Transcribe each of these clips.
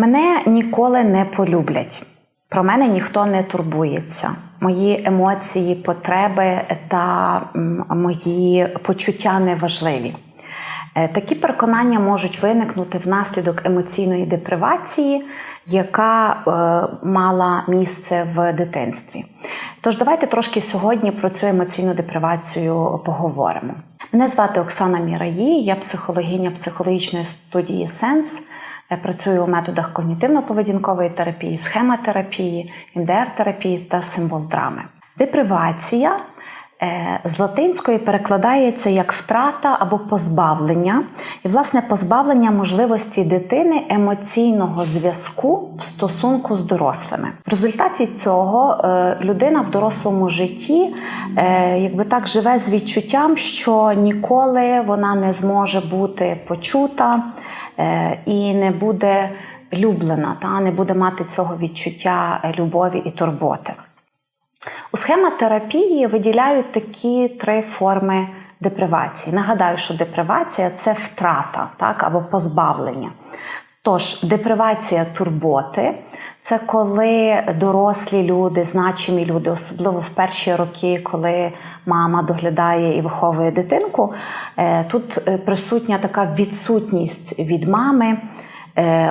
Мене ніколи не полюблять. Про мене ніхто не турбується. Мої емоції, потреби та мої почуття неважливі. Е, Такі переконання можуть виникнути внаслідок емоційної депривації, яка е, мала місце в дитинстві. Тож давайте трошки сьогодні про цю емоційну депривацію поговоримо. Мене звати Оксана Міраї, я психологиня психологічної студії Сенс. Працюю у методах когнітивно-поведінкової терапії, схемотерапії, МДР-терапії та символ драми. Депривація з латинської перекладається як втрата або позбавлення, і, власне, позбавлення можливості дитини емоційного зв'язку в стосунку з дорослими. В результаті цього е, людина в дорослому житті е, якби так живе з відчуттям, що ніколи вона не зможе бути почута е, і не буде люблена, та не буде мати цього відчуття е, любові і турботи. У схемотерапії виділяють такі три форми депривації. Нагадаю, що депривація це втрата так, або позбавлення. Тож, депривація турботи це коли дорослі люди, значимі люди, особливо в перші роки, коли мама доглядає і виховує дитинку, е, тут е, присутня така відсутність від мами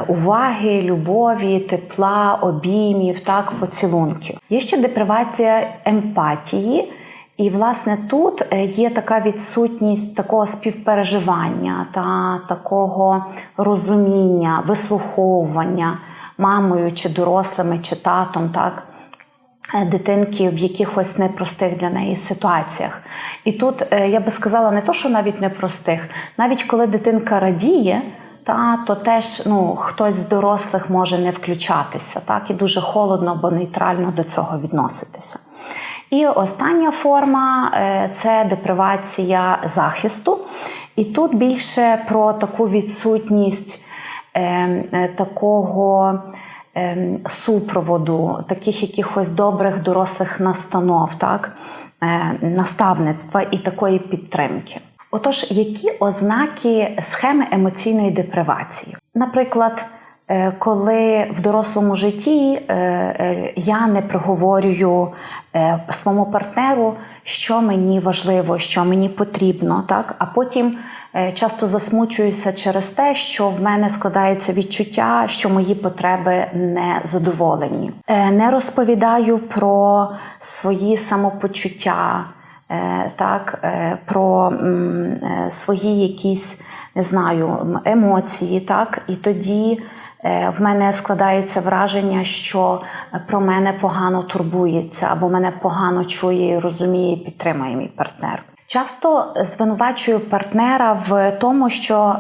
уваги, любові, тепла, обіймів, так, поцілунків. Є ще депривація емпатії. І, власне, тут е, є така відсутність такого співпереживання та такого розуміння, вислуховування мамою чи дорослими, чи татом, так, е, дитинки в якихось непростих для неї ситуаціях. І тут е, я би сказала не то, що навіть непростих, навіть коли дитинка радіє. Та то теж ну хтось з дорослих може не включатися, так і дуже холодно або нейтрально до цього відноситися. І остання форма е, це депривація захисту. І тут більше про таку відсутність е, е, такого супроводу, таких якихось добрих дорослих настанов, так, наставництва і такої підтримки. Отож, які ознаки схеми емоційної депривації? Наприклад, е, коли в дорослому житті е, е, я не проговорюю своєму партнеру, що мені важливо, що мені потрібно, так а потім часто засмучуюся через те, що в мене складається відчуття, що мої потреби не задоволені. Не розповідаю про свої самопочуття. Е, так, е, про е, свої якісь, не знаю, емоції, так, і тоді в мене складається враження, що про мене погано турбується, або мене погано чує, розуміє, підтримує мій партнер. Часто звинувачую партнера в тому, що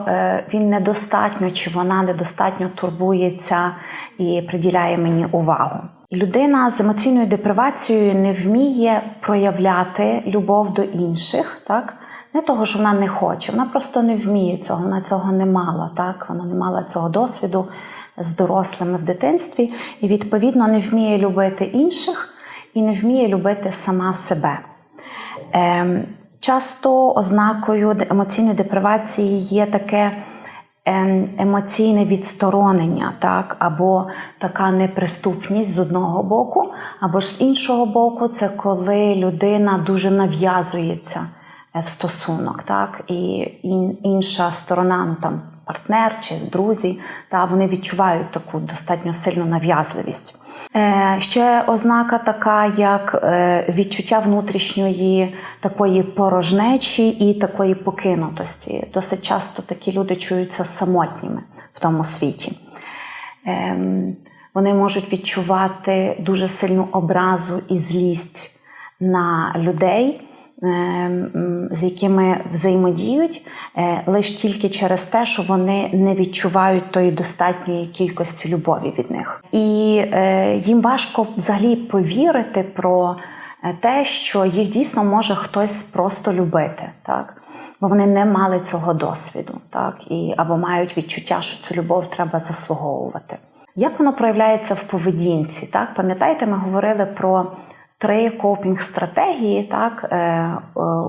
він недостатньо чи вона недостатньо турбується і приділяє мені увагу. Людина з емоційною депривацією не вміє проявляти любов до інших, так? Не того, що вона не хоче, вона просто не вміє цього, вона цього не мала, так? Вона не мала цього досвіду з дорослими в дитинстві, і, відповідно, не вміє любити інших і не вміє любити сама себе. Ем, часто ознакою емоційної депривації є таке емоційне відсторонення, так, або така неприступність з одного боку, або ж з іншого боку, це коли людина дуже нав'язується е, в стосунок, так, і інша сторона, ну там партнер чи друзі, та вони відчувають таку достатньо сильну нав'язливість. Е, ще ознака така, як е, відчуття внутрішньої такої порожнечі і такої покинутості. Досить часто такі люди чуються самотніми в тому світі. Ем, вони можуть відчувати дуже сильну образу і злість на людей, з якими взаємодіють, е, лише тільки через те, що вони не відчувають тої достатньої кількості любові від них. І е, їм важко взагалі повірити про е, те, що їх дійсно може хтось просто любити, так? бо вони не мали цього досвіду, так? І, або мають відчуття, що цю любов треба заслуговувати. Як воно проявляється в поведінці? Так? Пам'ятаєте, ми говорили про три копінг-стратегії, так? Е, е,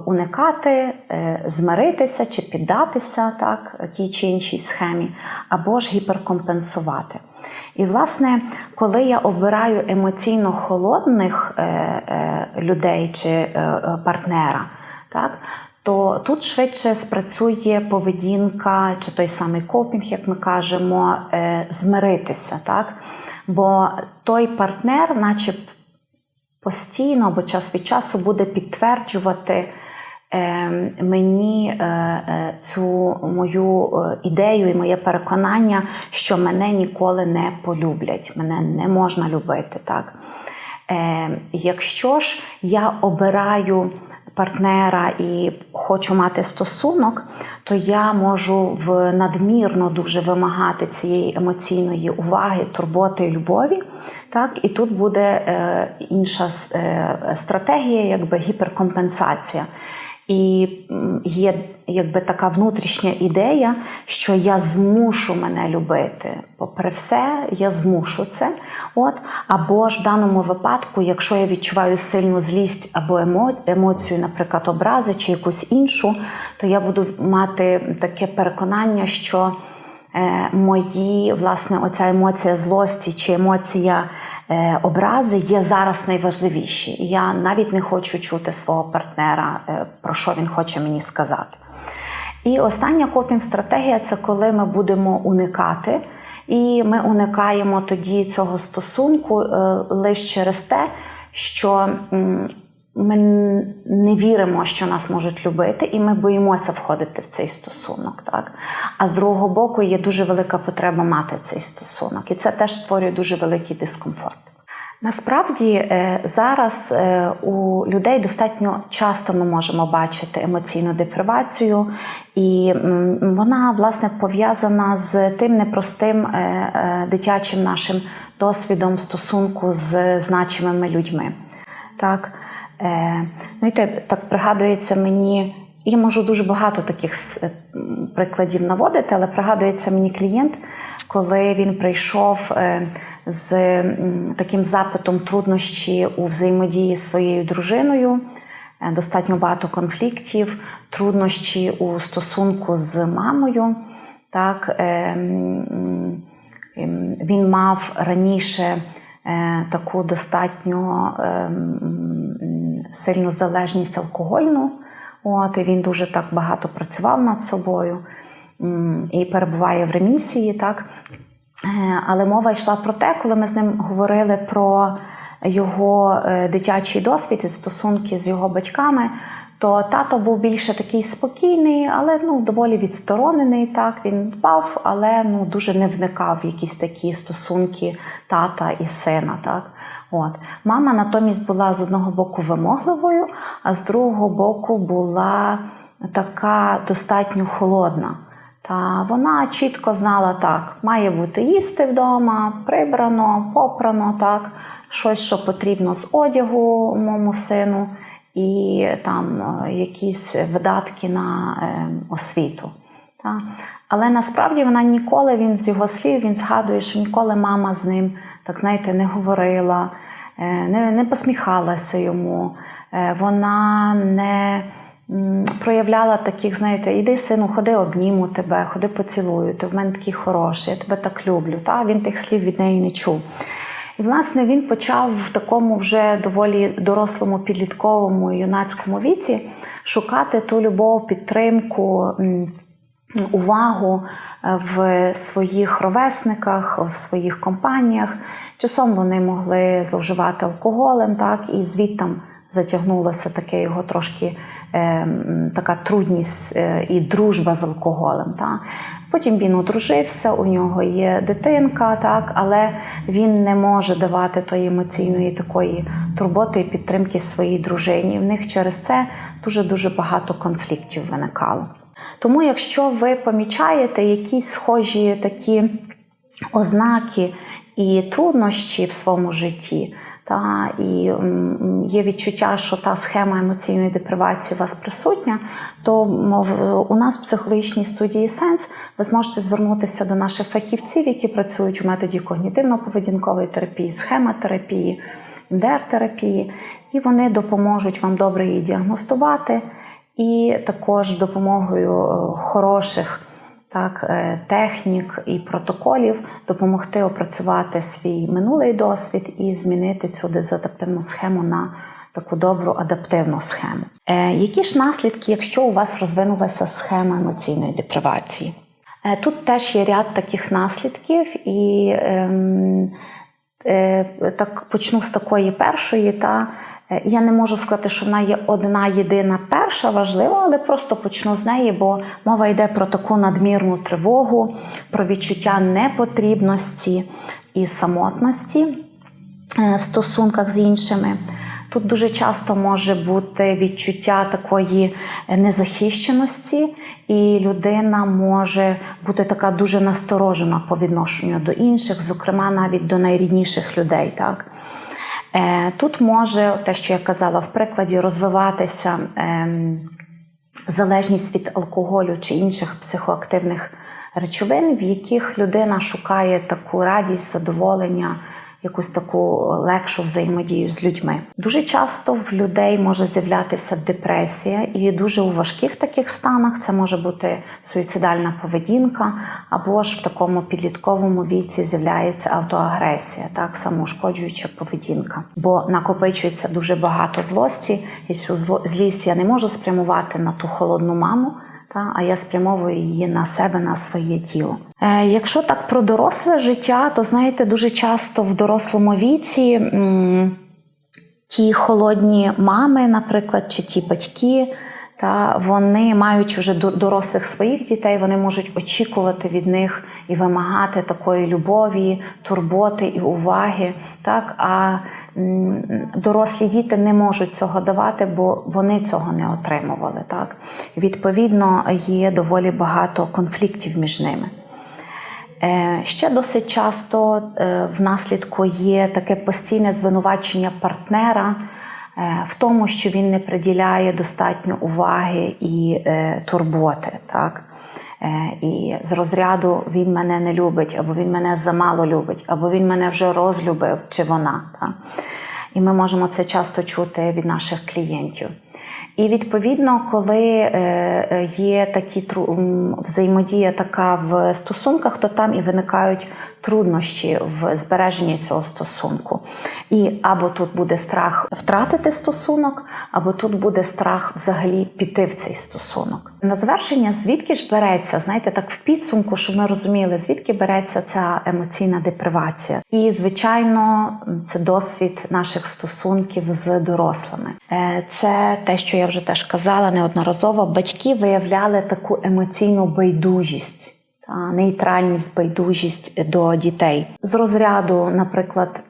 уникати, е, змиритися чи піддатися так? тій чи іншій схемі, або ж гіперкомпенсувати. І, власне, коли я обираю емоційно холодних людей чи партнера, так, то тут швидше спрацює поведінка чи той самий копінг, як ми кажемо, змиритися. Так? Бо той партнер, наче постійно або час від часу буде підтверджувати е, мені е, е, цю мою ідею і моє переконання, що мене ніколи не полюблять, мене не можна любити. Так? Якщо ж я обираю партнера і хочу мати стосунок, то я можу в надмірно дуже вимагати цієї емоційної уваги, турботи любові. Так, і тут буде е, інша е, стратегія, якби гіперкомпенсація. І є якби така внутрішня ідея, що я змушу мене любити. Попри все, я змушу це. От. Або ж в даному випадку, якщо я відчуваю сильну злість або емо... емоцію, наприклад, образи чи якусь іншу, то я буду мати таке переконання, що е, мої, власне, оця емоція злості чи емоція. Е, образи є зараз найважливіші. Я навіть не хочу чути свого партнера, е, про що він хоче мені сказати. І остання копінг-стратегія це коли ми будемо уникати, і ми уникаємо тоді цього стосунку е, лише через те, що ми не віримо, що нас можуть любити, і ми боїмося входити в цей стосунок. Так? А з другого боку, є дуже велика потреба мати цей стосунок, і це теж створює дуже великий дискомфорт. Насправді е, зараз е, у людей достатньо часто ми можемо бачити емоційну депривацію, і вона власне пов'язана з тим непростим е, дитячим нашим досвідом стосунку з значимими людьми. Так, знаєте, так пригадується мені. Я можу дуже багато таких прикладів наводити, але пригадується мені клієнт, коли він прийшов з таким запитом труднощі у взаємодії з своєю дружиною, е, достатньо багато конфліктів, труднощі у стосунку з мамою. Так, е, Він мав раніше е, таку достатньо сильну залежність алкогольну. От, і Він дуже так багато працював над собою і перебуває в ремісії. так. Е, але мова йшла про те, коли ми з ним говорили про його е, дитячий досвід і стосунки з його батьками. То тато був більше такий спокійний, але ну доволі відсторонений. Так він дбав, але ну дуже не вникав в якісь такі стосунки тата і сина. Так, от мама натомість була з одного боку вимогливою, а з другого боку була така достатньо холодна. Та вона чітко знала так, має бути їсти вдома, прибрано, попрано, так, щось, що потрібно з одягу моєму сину, і там е, якісь видатки на е, освіту. Та. Але насправді вона ніколи він з його слів він згадує, що ніколи мама з ним так знаєте, не говорила, не, не посміхалася йому, вона не проявляла таких, знаєте, іди, сину, ходи, обніму тебе, ходи поцілую, ти в мене такий хороший, я тебе так люблю. Та? Він тих слів від неї не чув. І, власне, він почав в такому вже доволі дорослому, підлітковому юнацькому віці шукати ту любов, підтримку, увагу е, в своїх ровесниках, в своїх компаніях. Часом вони могли зловживати алкоголем, так, і звідтам затягнулося таке його трошки е, така трудність е, і дружба з алкоголем. Так? Потім він одружився, у нього є дитинка, так, але він не може давати тої емоційної такої турботи і підтримки своїй дружині. В них через це дуже-дуже багато конфліктів виникало. Тому, якщо ви помічаєте якісь схожі такі ознаки і труднощі в своєму житті, та і є відчуття, що та схема емоційної депривації у вас присутня, то у нас в психологічній студії Сенс ви зможете звернутися до наших фахівців, які працюють у методі когнітивно-поведінкової терапії, схемотерапії, МДР-терапії, і вони допоможуть вам добре її діагностувати, і також допомогою е, хороших. так, е, технік і протоколів, допомогти опрацювати свій минулий досвід і змінити цю дезадаптивну схему на таку добру адаптивну схему. Е, Які ж наслідки, якщо у вас розвинулася схема емоційної депривації? Е, Тут теж є ряд таких наслідків, і ем, е, так почну з такої першої. Та е, я не можу сказати, що вона є одна єдина перша важлива, але просто почну з неї, бо мова йде про таку надмірну тривогу, про відчуття непотрібності і самотності е, в стосунках з іншими. Тут дуже часто може бути відчуття такої незахищеності, і людина може бути така дуже насторожена по відношенню до інших, зокрема навіть до найрідніших людей. Так? Е, Тут може те, що я казала в прикладі, розвиватися ем, залежність від алкоголю чи інших психоактивних речовин, в яких людина шукає таку радість, задоволення, якусь таку легшу взаємодію з людьми. Дуже часто в людей може з'являтися депресія, і дуже у важких таких станах це може бути суїцидальна поведінка, або ж в такому підлітковому віці з'являється автоагресія, так самоушкоджуюча поведінка. Бо накопичується дуже багато злості, і цю злість я не можу спрямувати на ту холодну маму. Та, а я спрямовую її на себе, на своє тіло. Е, якщо так про доросле життя, то знаєте, дуже часто в дорослому віці м, ті холодні мами, наприклад, чи ті батьки, та вони, маючи вже до- дорослих своїх дітей, вони можуть очікувати від них і вимагати такої любові, турботи і уваги. Так? А дорослі діти не можуть цього давати, бо вони цього не отримували. Так? Відповідно, є доволі багато конфліктів між ними. Е, Ще досить часто е, внаслідку є таке постійне звинувачення партнера е, в тому, що він не приділяє достатньо уваги і турботи. Так? Е, І з розряду він мене не любить, або він мене замало любить, або він мене вже розлюбив, чи вона. Так? І ми можемо це часто чути від наших клієнтів. І відповідно, коли е, е, є такі взаємодія така в стосунках, то там і виникають труднощі в збереженні цього стосунку. І або тут буде страх втратити стосунок, або тут буде страх взагалі піти в цей стосунок. На завершення, звідки ж береться, знаєте, так в підсумку, щоб ми розуміли, звідки береться ця емоційна депривація. І, звичайно, це досвід наших стосунків з дорослими. Е, Це те, що я вже теж казала неодноразово. Батьки виявляли таку емоційну байдужість та нейтральність, байдужість до дітей з розряду, наприклад.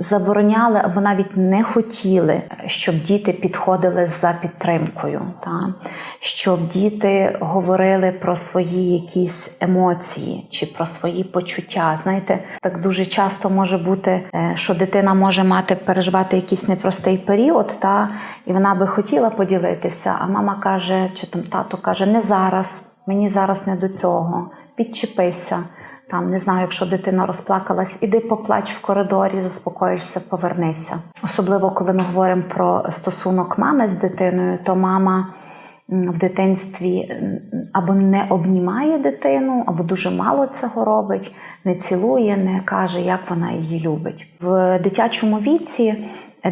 Забороняли або навіть не хотіли, щоб діти підходили за підтримкою, та щоб діти говорили про свої якісь емоції чи про свої почуття. Знаєте, так дуже часто може бути, е, що дитина може мати переживати якийсь непростий період, та і вона би хотіла поділитися. А мама каже, чи там тато каже: не зараз, мені зараз не до цього. Підчепися. Там не знаю, якщо дитина розплакалась, іди поплач в коридорі, заспокоїшся, повернися. Особливо, коли ми говоримо про стосунок мами з дитиною, то мама в дитинстві або не обнімає дитину, або дуже мало цього робить, не цілує, не каже, як вона її любить. В дитячому віці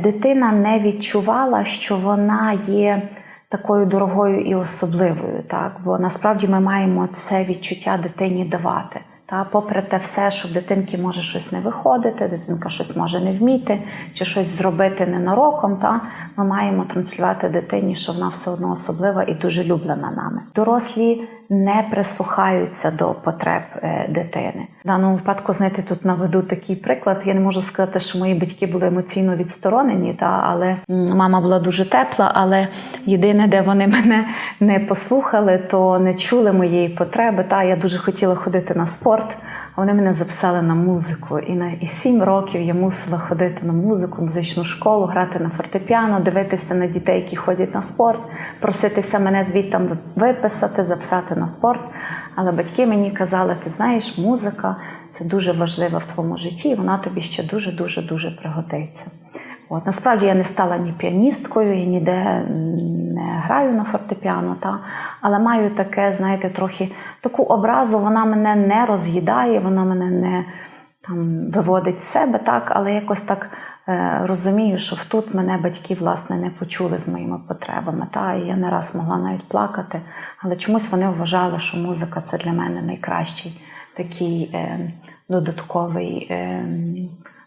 дитина не відчувала, що вона є такою дорогою і особливою, так бо насправді ми маємо це відчуття дитині давати. Та, попри те все, що в дитинки може щось не виходити, дитинка щось може не вміти, чи щось зробити ненароком, та ми маємо транслювати дитині, що вона все одно особлива і дуже люблена нами. Дорослі не прислухаються до потреб е, дитини. В даному випадку, знаєте, тут наведу такий приклад. Я не можу сказати, що мої батьки були емоційно відсторонені, та але мама була дуже тепла. Але єдине, де вони мене не послухали, то не чули моєї потреби. Та я дуже хотіла ходити на спорт. Вони мене записали на музику. І на і сім років я мусила ходити на музику, музичну школу, грати на фортепіано, дивитися на дітей, які ходять на спорт, проситися мене звідтам виписати, записати на спорт. Але батьки мені казали: ти знаєш, музика це дуже важлива в твоєму житті, і вона тобі ще дуже дуже дуже пригодиться. От насправді я не стала ні піаністкою, я ніде не граю на фортепіано, та але маю таке, знаєте, трохи таку образу. Вона мене не роз'їдає, вона мене не там виводить з себе, так, але якось так е, розумію, що тут мене батьки власне не почули з моїми потребами. Та, і я не раз могла навіть плакати, але чомусь вони вважали, що музика це для мене найкращий такий е, додатковий. Е,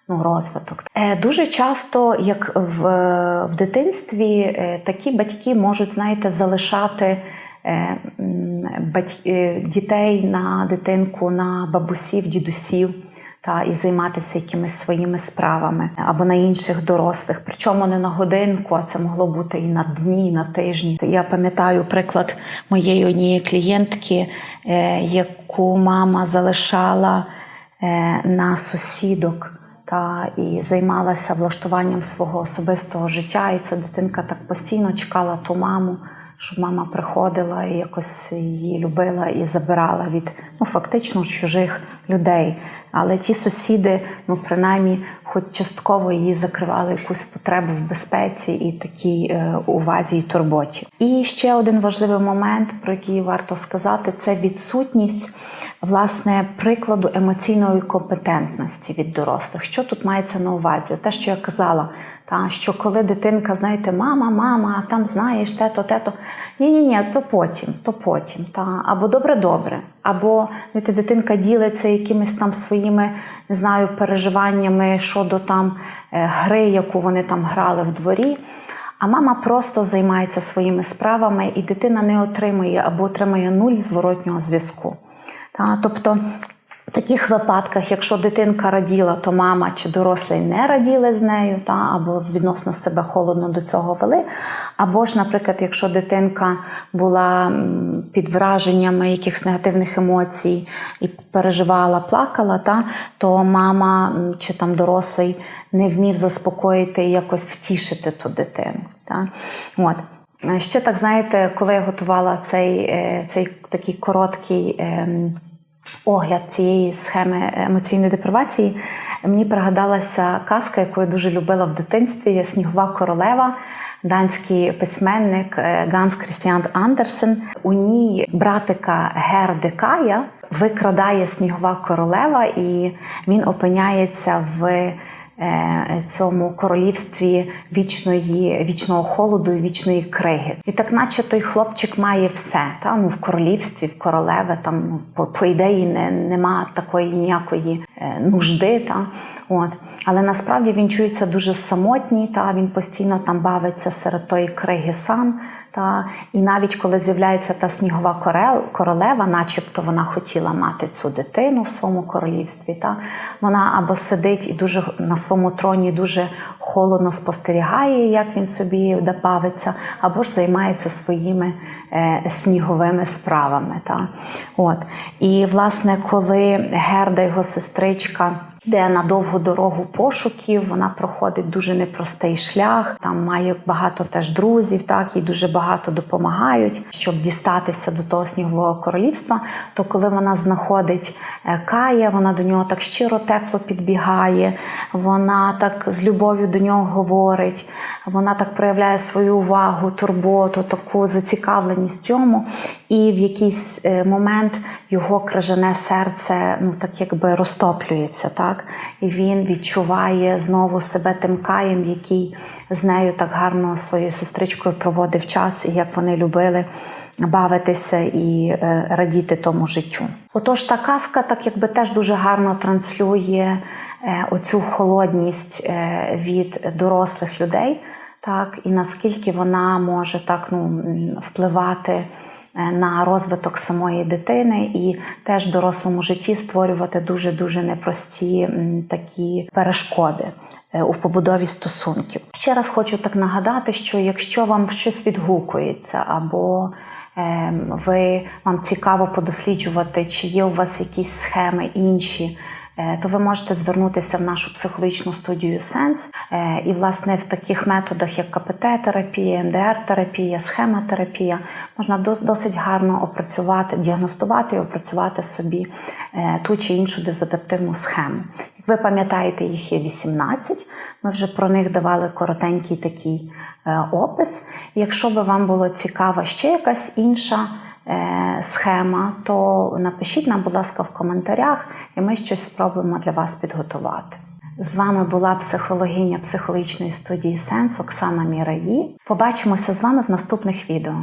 Ну, розвиток. Е, дуже часто, як в, в дитинстві, е, такі батьки можуть, знаєте, залишати е, дітей на дитинку, на бабусів, дідусів. Та і займатися якимись своїми справами або на інших дорослих, причому не на годинку, а це могло бути і на дні, і на тижні. Я пам'ятаю приклад моєї однієї клієнтки, яку мама залишала на сусідок та і займалася влаштуванням свого особистого життя. І ця дитинка так постійно чекала ту маму, щоб мама приходила і якось її любила і забирала від ну фактично чужих людей. Але ті сусіди, ну принаймні, хоч частково її закривали якусь потребу в безпеці і такій е, увазі і турботі. І ще один важливий момент, про який варто сказати, це відсутність власне прикладу емоційної компетентності від дорослих. Що тут мається на увазі? Те, що я казала, та що коли дитинка, знаєте, мама, мама, а там знаєш те-то, те-то. Ні, ні, ні, то потім, то потім. Та або добре, добре. Або знаєте, дитинка ділиться якимись там своїми не знаю, переживаннями щодо там е, гри, яку вони там грали в дворі. А мама просто займається своїми справами, і дитина не отримує або отримує нуль зворотнього зв'язку. Тобто таких випадках, якщо дитинка раділа, то мама чи дорослий не раділи з нею, та, або відносно себе холодно до цього вели. Або ж, наприклад, якщо дитинка була під враженнями якихось негативних емоцій і переживала, плакала, та, то мама чи там дорослий не вмів заспокоїти і якось втішити ту дитину. Та. От. Ще так, знаєте, коли я готувала цей, е, цей такий короткий. Огляд цієї схеми емоційної депривації, мені пригадалася казка, яку я дуже любила в дитинстві Снігова королева. Данський письменник е, Ганс Крістіан Андерсен. У ній братика Гердикая викрадає снігова королева, і він опиняється в цьому королівстві вічної, вічного холоду і вічної криги. І так, наче той хлопчик має все. Та? Ну, в королівстві, в королеви, там ну, по, по ідеї не, нема такої ніякої е, нужди. Та? От. Але насправді він чується дуже самотній, та? він постійно там бавиться серед тої криги сам. Та і навіть коли з'являється та снігова королева, начебто вона хотіла мати цю дитину в своєму королівстві, та вона або сидить і дуже на своєму троні дуже холодно спостерігає, як він собі бавиться, або ж займається своїми е, сніговими справами. Та. От. І власне, коли Герда, його сестричка. Йде на довгу дорогу пошуків, вона проходить дуже непростий шлях. Там має багато теж друзів, так їй дуже багато допомагають, щоб дістатися до того снігового королівства. То коли вона знаходить е, Кая, вона до нього так щиро тепло підбігає, вона так з любов'ю до нього говорить, вона так проявляє свою увагу, турботу, таку зацікавленість в цьому. І в якийсь е, момент його крижане серце ну так якби розтоплюється, так і він відчуває знову себе тим каєм, який з нею так гарно своєю сестричкою проводив час, і як вони любили бавитися і е, радіти тому життю. Отож, та казка так якби теж дуже гарно транслює е, оцю холодність від дорослих людей, так і наскільки вона може так ну впливати на розвиток самої дитини і теж в дорослому житті створювати дуже дуже непрості такі перешкоди е, у побудові стосунків. Ще раз хочу так нагадати, що якщо вам щось відгукується або ем, ви вам цікаво подосліджувати, чи є у вас якісь схеми інші. Е, То ви можете звернутися в нашу психологічну студію Сенс. І, власне, в таких методах, як КПТ-терапія, МДР-терапія, схемотерапія, можна до- досить гарно опрацювати, діагностувати і опрацювати собі е, ту чи іншу дезадаптивну схему, Як Ви пам'ятаєте, їх є 18. Ми вже про них давали коротенький такий е, опис. Якщо би вам було цікава ще якась інша схема, то напишіть нам, будь ласка, в коментарях, і ми щось спробуємо для вас підготувати. З вами була психологиня психологічної студії Сенс Оксана Міраї. Побачимося з вами в наступних відео.